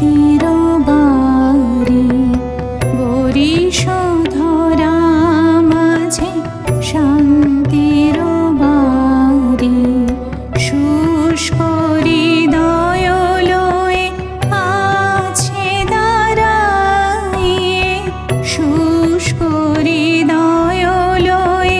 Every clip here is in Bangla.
তীর বাড়ি বরিশ মাঝে শান্তির বাড়ি শুষ্ক হৃদয় লয়ে আছে দাঁড়াই শুষ্ক হৃদয় লয়ে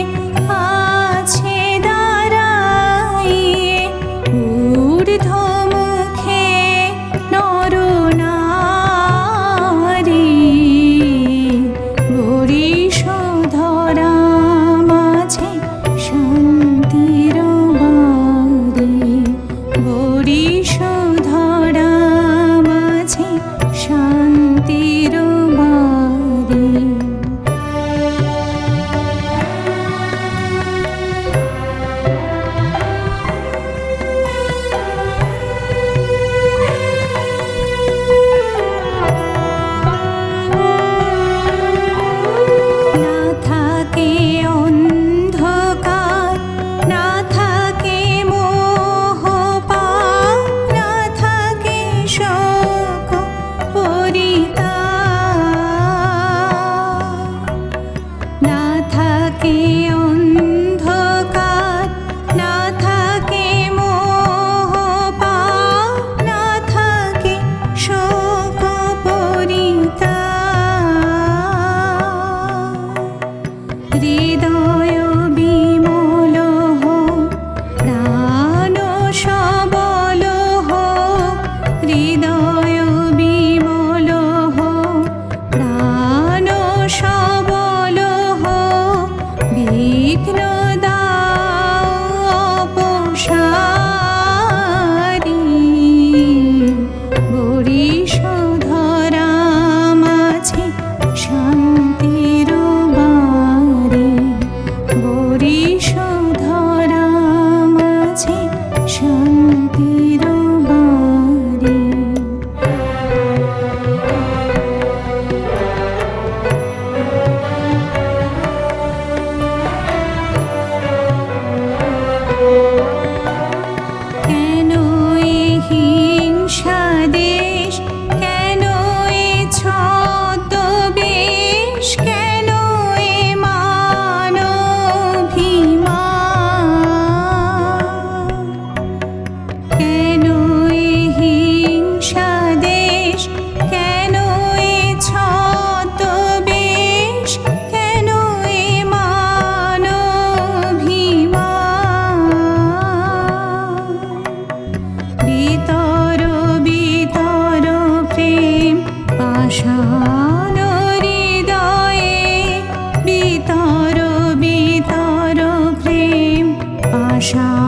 কেউ shine.